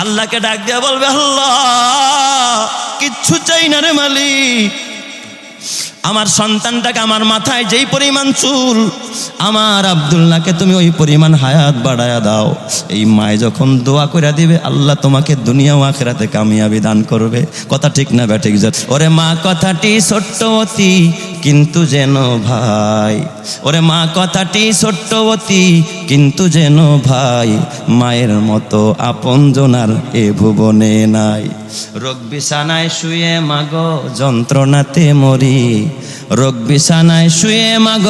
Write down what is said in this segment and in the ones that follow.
আল্লাহকে ডাক দিয়া বলবে, আল্লাহ, কিচ্ছু চাই না রে মালিক। আমার সন্তানটাকে আমার মাথায় যেই পরিমাণ চুল, আমার আবদুল্লাহকে তুমি ওই পরিমাণ হায়াত বাড়ায়া দাও। এই মায় যখন দোয়া করে দিবে, আল্লাহ তোমাকে দুনিয়া ও আখেরাতে কামিয়াবি দান করবে। কথা ঠিক না ব্যাঠিক ওরে মা, কথাটি ছোট্ট অতি কিন্তু যেন ভাই। ওরে মা, কথাটি ছোট্ট অতি, কিন্তু যেন ভাই, মায়ের মতো আপন জনার এ ভুবনে নাই। রোগ বিছানায় শুয়ে মাগ, যন্ত্রণাতে মরি। রোগ বিছানায় শুয়ে মাগ,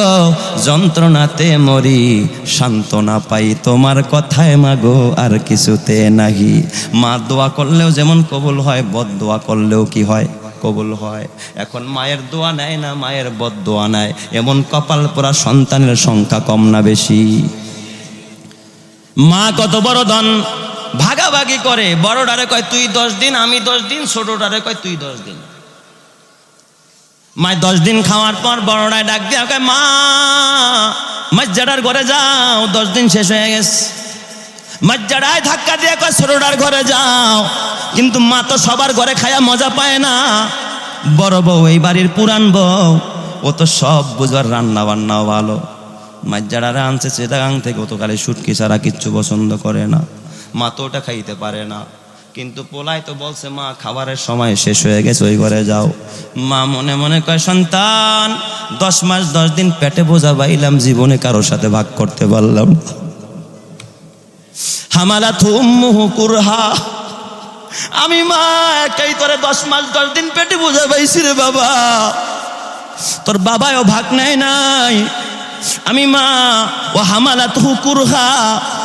যন্ত্রণাতে মরি। সান্ত্বনা পাই তোমার কথায় মাগো, আর কিছুতে নাহি। মা, দোয়া করলেও যেমন কবুল হয়, বদ দোয়া করলেও কি হয়? কবুল হয়। এখন মায়ের দোয়া নেয় না, মায়ের বদ দোয়া নেয়। এমন কপাল পোড়া সন্তানের সংখ্যা কম না বেশি। মা কত বড় ধন, ভাগাভাগি করে। বড়ডারে কয়, তুই দশ দিন, আমি দশ দিন ছোটডারে কয়, তুই দশ দিন। মায় দশ দিন খাওয়ার পর বড়ডায় ডাক দিয়ে মা মজ্জাডার ঘরে যাও, দশ দিন শেষ হয়ে গেছে। মজ্জাডায় ধাক্কা দিয়ে কয় ছোটডার ঘরে যাও। কিন্তু মা তো সবার ঘরে খায়া মজা পায় না। বড় বউ এই বাড়ির পুরান বউ, ও তো সব বুঝবার রান্না বান্নাও ভালো। মাজ্জাডারে আনছে চেটাগাং থেকে খালি সুটকি ছাড়া কিচ্ছু পছন্দ করে না। মা তো ওটা খাইতে পারে না। কিন্তু পোলাই তো বলছে, মা, খাবারের সময় শেষ হয়ে গেছে, ওই ঘরে যাও। মা মনে মনে কয়, সন্তান, দশ মাস দশ দিন পেটে বোঝা পাইলাম, জীবনে কারোর সাথে ভাগ করতে পারলাম। হামালা থুম্মুহু কুরহা। আমি মা, একাই তোরে দশ মাস, দশ দিন পেটে বোঝা পাইছি রে বাবা। তোর বাবাও ভাগ নেয় নাই। আমি মা, ও হামালা তুহু কুরহা।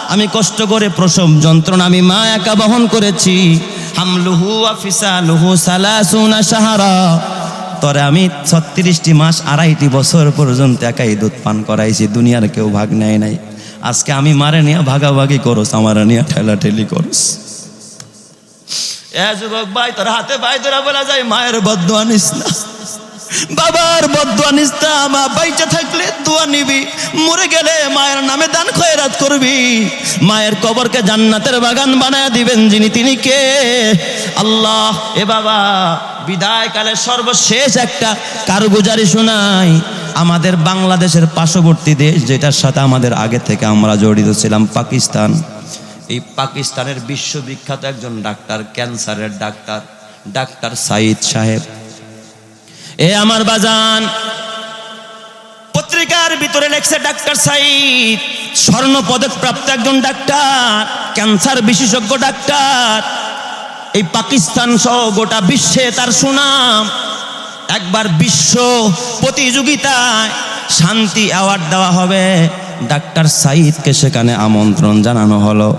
আমি কষ্ট করে প্রসব যন্ত্রণা আমি মা একা বহন করেছি। হামলুহু আফিসা লুহু সালা সুনা সাহারা তরে আমি ছত্রিশটি মাস, আড়াইটি বছর পর্যন্ত একাই দুধ পান করাইছি, দুনিয়ার কেউ ভাগ নেয় নাই। আজকে আমি মারে নিয়ে ভাগাভাগি করস, আমার নিয়ে ঠেলাঠেলি করস। এ যুবক ভাই, তোর হাতে ভাই তোরা বলা যায়, মায়ের বদুয়া নিস বাবার বদুয়া নিস মা বাইচে থাকলে দোয়া নিবি। মরে গেলে মায়ের নামে দান খয়রাত করবি। মায়ের কবরকে জান্নাতের বাগান বানায় দিবেন যিনি, তিনি কে? আল্লাহ, এ বাবা বিদায় কালে সর্বশেষ একটা কারগুজারি শোনাই। আমাদের বাংলাদেশের পার্শ্ববর্তী দেশ, যেটার সাথে আমাদের আগে থেকে আমরা জড়িত ছিলাম, পাকিস্তান। এই পাকিস্তানের বিশ্ববিখ্যাত একজন ডাক্তার, ক্যান্সারের ডাক্তার ডাক্তার সাইদ সাহেব। এ আমার বাজান, পত্রিকার ভিতরে লেখছে ডাক্তার সাইদ স্বর্ণ পদক প্রাপ্ত একজন ডাক্তার, ক্যান্সার বিশেষজ্ঞ ডাক্তার। এই পাকিস্তান সহ গোটা বিশ্বে তার সুনাম। একবার বিশ্ব প্রতিযোগিতায় শান্তি অ্যাওয়ার্ড দেওয়া হবে। ডাক্তার সাইদকে সেখানে আমন্ত্রণ জানানো হলো।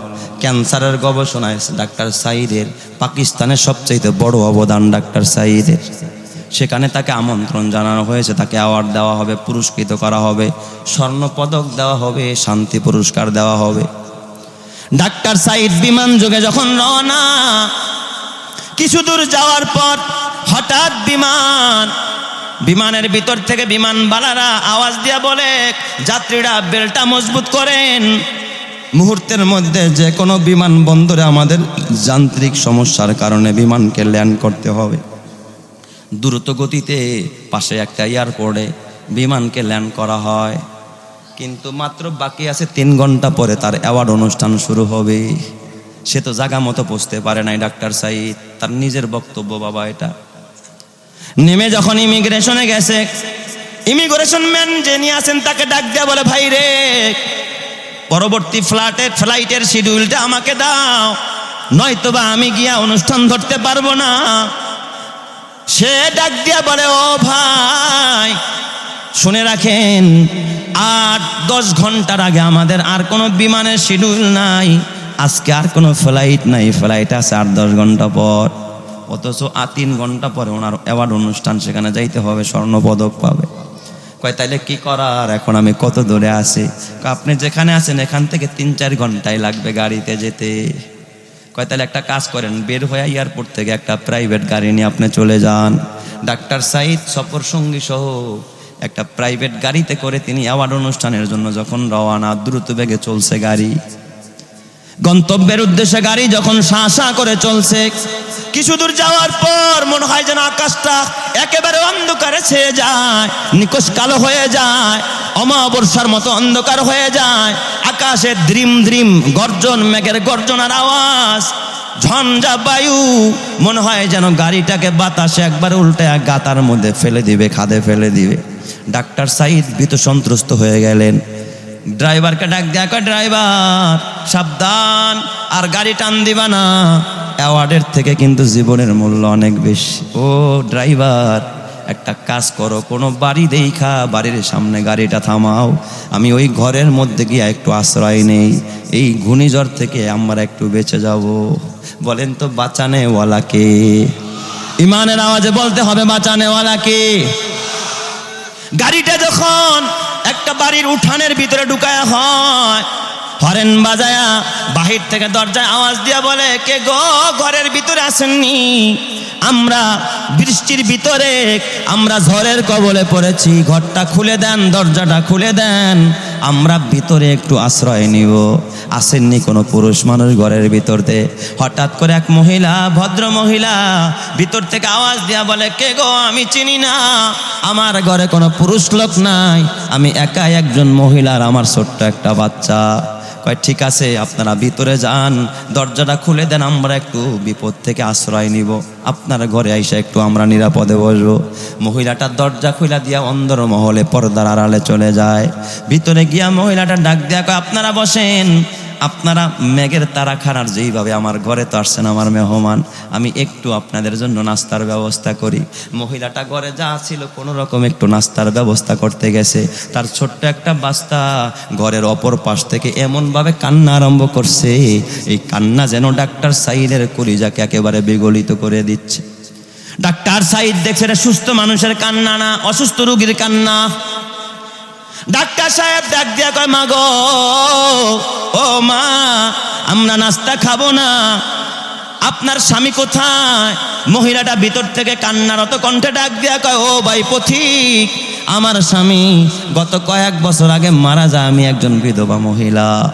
ক্যান্সারের গবেষণায় ডাক্তার সাইদের পাকিস্তানের সবচাইতে বড় অবদান ডাক্তার সাইদের সেখানে তাকে আমন্ত্রণ জানানো হয়েছে। তাকে অ্যাওয়ার্ড দেওয়া হবে, পুরস্কৃত করা হবে স্বর্ণ পদক দেওয়া হবে, শান্তি পুরস্কার দেওয়া হবে। ডাক্তার সাইদ বিমান যোগে যখন রওনা, কিছু দূর যাওয়ার পর হঠাৎ বিমান, বিমানের ভিতর থেকে বিমান বালারা আওয়াজ দিয়া বলে, যাত্রীরা বেলটা মজবুত করেন। মুহূর্তের মধ্যে যে কোনো বিমান বন্দরে আমাদের যান্ত্রিক সমস্যার কারণে বিমানকে ল্যান্ড করতে হবে। দ্রুত গতিতে পাশে একটা এয়ারপোর্টে বিমানকে ল্যান্ড করা হয়। কিন্তু মাত্র বাকি আছে তিন ঘণ্টা পরে তার অ্যাওয়ার্ড অনুষ্ঠান শুরু হবে। সে তো জাগা মতো পৌঁছতে পারে নাই, ডাক্তার সাইদ। তার নিজের বক্তব্য, বাবা, এটা। নেমে যখন ইমিগ্রেশনে গেছে, ইমিগ্রেশন ম্যান যে নিয়ে আছেন তাকে ডাক দেয়া বলে, ভাই রে, পরবর্তী ফ্লাইটের ফ্লাইটের শিডিউলটা আমাকে দাও, নয়তোবা আমি গিয়া অনুষ্ঠান ধরতে পারব না। সে ডাক দিয়া বলে, ও ভাই, শুনে রাখেন, আট দশ ঘণ্টার আগে আমাদের আর কোনো বিমানের শিডিউল নাই, আজকে আর কোনো ফ্লাইট নাই, ফ্লাইট আছে আট দশ ঘণ্টা পর। অথচ আর তিন ঘণ্টা পরে ওনার অ্যাওয়ার্ড অনুষ্ঠান সেখানে যাইতে হবে স্বর্ণ পদক পাবে। কয় তাইলে কি করার? এখন আমি কত দূরে কয়, আপনি যেখানে আছেন এখান থেকে তিন চার ঘন্টায় লাগবে গাড়িতে যেতে। কয় তাহলে একটা কাজ করেন বের হয়ে এয়ারপোর্ট থেকে একটা প্রাইভেট গাড়ি নিয়ে আপনি চলে যান। ডাক্তার সাইদ সফর সঙ্গী সহ একটা প্রাইভেট গাড়িতে করে তিনি অ্যাওয়ার্ড অনুষ্ঠানের জন্য যখন রওয়ানা দ্রুত বেগে চলছে গাড়ি। গন্তব্যের উদ্দেশ্যে গাড়ি যখন শাঁ শাঁ করে চলছে, কিছু দূর যাওয়ার পর মনে হয় যেন আকাশটা একেবারে অন্ধকারে ছেয়ে যায়, নিকশ কালো হয়ে যায়, অমাবস্যার মতো অন্ধকার হয়ে যায়, আকাশে দ্রিম দ্রিম গর্জন, মেঘের গর্জনার আওয়াজ, ঝঞ্ঝা বায়ু, মনে হয় যেন গাড়িটাকে বাতাসে একবার উল্টে এক গাতার মধ্যে ফেলে দিবে, খাদে ফেলে দিবে। ডাক্তার সাইদ ভীত সন্ত্রস্ত হয়ে গেলেন। ড্রাইভারকে ডাক দেয়া ড্রাইভার, সাবধান, আর গাড়ি টান দিবা না। অ্যাওয়ার্ডের থেকে কিন্তু জীবনের মূল্য অনেক বেশি। ও ড্রাইভার, একটা কাজ করো, কোনো বাড়ি দেখা, বাড়ির সামনে গাড়িটা থামাও। আমি ওই ঘরের মধ্যে গিয়ে একটু আশ্রয় নেই। এই ঘূর্ণিঝড় থেকে আমরা একটু বেঁচে যাব। বলেন তো বাঁচানেওয়ালাকে ইমানের আওয়াজে বলতে হবে বাঁচানেওয়ালাকে গাড়িটা যখন বাড়ির উঠানের ভিতরে ঢুকায় হয়। হরেন বাজায়া, বাহির থেকে দরজায় আওয়াজ দিয়া বলে, কে গো? ঘরের ভিতরে আসেননি। আমরা বৃষ্টির ভিতরে, আমরা ঝড়ের কবলে পড়েছি। ঘরটা খুলে দেন, দরজাটা খুলে দেন। আমরা ভিতরে একটু আশ্রয় নিব। আসেননি কোনো পুরুষ মানুষ ঘরের ভিতরতে। হঠাৎ করে এক মহিলা, ভদ্র মহিলা, ভিতর থেকে আওয়াজ দিয়া বলে, কে গো? আমি চিনি না। আমার ঘরে কোনো পুরুষ লোক নাই। আমি একাই একজন মহিলার, আমার ছোট্ট একটা বাচ্চা। কয়, ঠিক আছে, আপনারা ভিতরে যান। দরজাটা খুলে দেন, আমরা একটু বিপদ থেকে আশ্রয় নিব। আপনার ঘরে আইসা একটু আমরা নিরাপদে বসবো। মহিলাটা দরজা খুলা দিয়া অন্দর মহলে পর্দার আড়ালে চলে যায়। ভিতরে গিয়া মহিলাটা ডাক দিয়া কয়, আপনারা বসেন। আপনারা মেঘের তারা খানার যেইভাবে আমার ঘরে তো আসছেন আমার মেহমান, আমি একটু আপনাদের জন্য নাস্তার ব্যবস্থা করি। মহিলাটা ঘরে যা ছিল কোনো রকম একটু নাস্তার ব্যবস্থা করতে গেছে। তার ছোট্ট একটা বাস্তা ঘরের অপর পাশ থেকে এমনভাবে কান্না আরম্ভ করছে, এই কান্না যেন ডাক্তার সাইদের কলিজাকে একেবারে বিগলিত করে দিচ্ছে। ডাক্তার সাইদ দেখছে এটা সুস্থ মানুষের কান্না না, অসুস্থ রোগীর কান্না। ডাক্তার সাহেব ডাক দিয়া কয়, মা গো, ও মা, আমরা নাস্তা খাব না। আপনার স্বামী কোথায়? মহিলাটা ভিতর থেকে কান্নারত কণ্ঠে ডাক দিয়া কয়, ও ভাই পথিক, আমার স্বামী গত কয়েক বছর আগে মারা যায়, আমি একজন বিধবা মহিলা।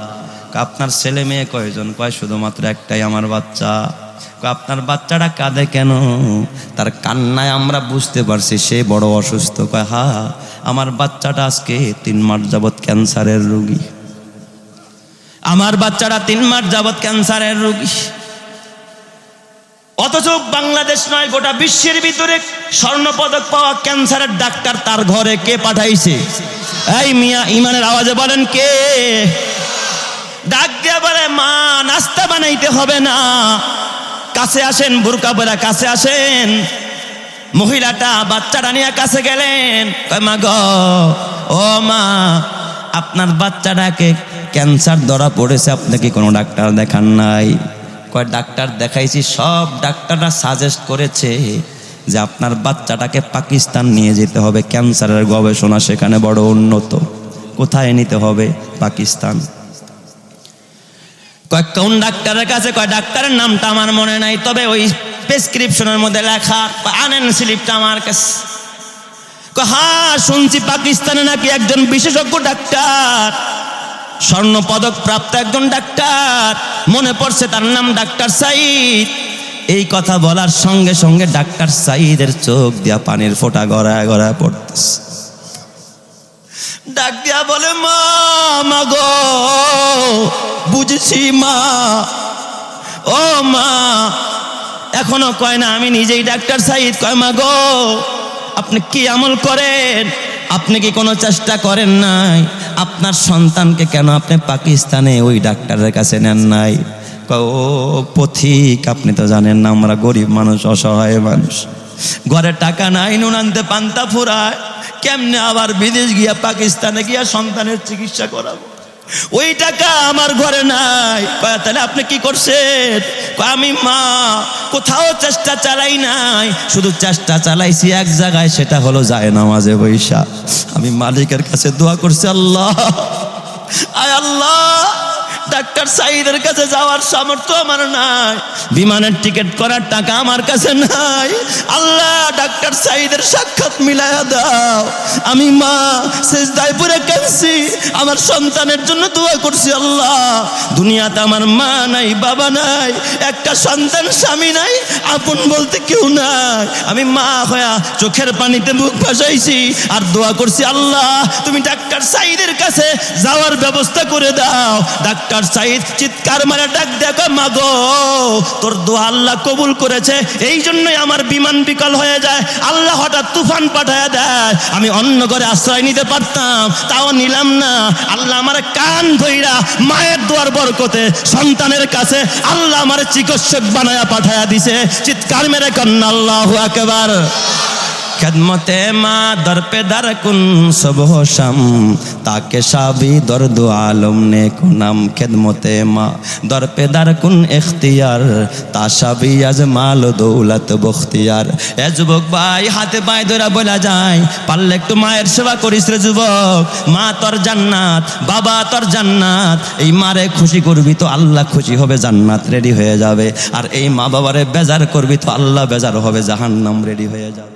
আপনার ছেলে মেয়ে কয়জন? কয়, শুধুমাত্র একটাই আমার বাচ্চা। আপনার বাচ্চাটা কাঁদে কেন? তার কান্নায় আমরা বুঝতে পারছি সে বড় অসুস্থ। কয়, হা, আমার বাচ্চাটা আজকে তিন মাস যাবৎ ক্যান্সারের রোগী। আমার বাচ্চাটা তিন মাস যাবৎ ক্যান্সারের রোগী। অথচ বাংলাদেশ নয়, গোটা বিশ্বের ভিতরে স্বর্ণ পদক পাওয়া ক্যান্সারের ডাক্তার তার ঘরে কে পাঠাইছে? এই মিয়া, ইমানের আওয়াজে বলেন কে? ডাক দিয়ে বলে, মা, নাস্তা বানাইতে হবে না। কাছে আসেন, বুরকা বেড়া কাছে আসেন। মহিলাটা বাচ্চাটা নিয়ে কাছে গেলেন। মা গ, ও মা, আপনার বাচ্চাটাকে ক্যান্সার ধরা পড়েছে, আপনি কি কোনো ডাক্তার দেখান নাই? কয়, ডাক্তার দেখাইছি, সব ডাক্তাররা সাজেস্ট করেছে যে আপনার বাচ্চাটাকে পাকিস্তান নিয়ে যেতে হবে। ক্যান্সারের গবেষণা সেখানে বড় উন্নত। কোথায় নিতে হবে? পাকিস্তান। কয়, কোন ডাক্তারের কাছে? কয়, ডাক্তারের নামটা আমার মনে নাই, তবে ওই প্রেসক্রিপশনের মধ্যে লেখা, আনেন স্লিপটা আমার কাছে। হ্যাঁ শুনছি পাকিস্তানে নাকি একজন বিশেষজ্ঞ ডাক্তার স্বর্ণ পদক প্রাপ্ত একজন ডাক্তার, মনে পড়ছে তার নাম ডাক্তার সাইদ। এই কথা বলার সঙ্গে সঙ্গে ডাক্তার সাইদের চোখ দিয়া পানির ফোঁটা গড়ায় গড়ায় পড়তেছে। ডাক দিয়া বলে, মা মা গো বুঝেছি মা। ও মা, এখনও কয় না, আমি নিজেই ডাক্তার সাইদ। কয় মা গো, আপনি কি আমল করেন? আপনি কি কোনো চেষ্টা করেন নাই? আপনার সন্তানকে কেন আপনি পাকিস্তানে ওই ডাক্তারের কাছে নেন নাই? ও পথিক, আপনি তো জানেন না, আমরা গরিব মানুষ, অসহায় মানুষ। ঘরে টাকা নাই, নুন আনতে পান্তা ফুরায়। কেমনে আবার বিদেশ গিয়া পাকিস্তানে গিয়া সন্তানের চিকিৎসা করাবো? ওই টাকা আমার ঘরে নাই। তাহলে আপনি কি করছেন? আমি মা, কোথাও চেষ্টা চালাই নাই। শুধু চেষ্টা চালাইছি এক জায়গায়, সেটা হলো যায় নামাজে বৈশা আমি মালিকের কাছে দোয়া করছি, আল্লাহ। আয় আল্লাহ। ডাক্তার সাইদের কাছে যাওয়ার সামর্থ্য আমার নাই। বিমানের টিকিট করার টাকা আমার কাছে নাই। আল্লাহ ডাক্তার সাইদের সাক্ষাৎ মিলায়া দাও। আমি মা শেষ দায়পুরে কাঁদছি। আমার সন্তানের জন্য দোয়া করছি আল্লাহ। দুনিয়াতে আমার মা নাই, বাবা নাই, একটা সন্তান, স্বামী নাই, আপন বলতে কেউ নাই। আমি মা হয়া চোখের পানিতে মুখ ভাসাইছি আর দোয়া করছি আল্লাহ, তুমি ডাক্তার সাইদের কাছে যাওয়ার ব্যবস্থা করে দাও। ডাক্তার সাইদ চিৎকার মারা ডাক দেখো মাগো তোর দোয়া আল্লাহ কবুল করেছে, এই জন্যই আমার বিমান বিকল হয়ে যায়। আল্লাহ হঠাৎ তুফান পাঠায় দেয়। আমি অন্য ঘরে আশ্রয় নিতে পারতাম, তাও নিলাম না। আল্লাহ আমার কান ধইরা মায়ের দোয়ার বরকতে সন্তানের কাছে আল্লাহ আমার চিকিৎসক বানায়া পাঠায়া দিছে। চিৎকার মেরে কন্যা, আল্লাহ একেবার খেদমতে মা দর পে দর কুন সব শাম তাকে সাবি দর্দ আলম নে কুনাম খেদমতে মা দর পে দর কুন ইখতিয়ার তা সাবি আজ মাল দৌলত বখতিয়ার এ যুবক ভাই হাতে পায়ে ধরা বলা যায় পারলে একটু মায়ের সেবা করিস রে যুবক মা তোর জান্নাত বাবা তোর জান্নাত এই মারে খুশি করবি তো আল্লাহ খুশি হবে, জান্নাত রেডি হয়ে যাবে। আর এই মা বাবারে বেজার করবি তো আল্লাহ বেজার হবে, জাহান্নাম রেডি হয়ে যাবে।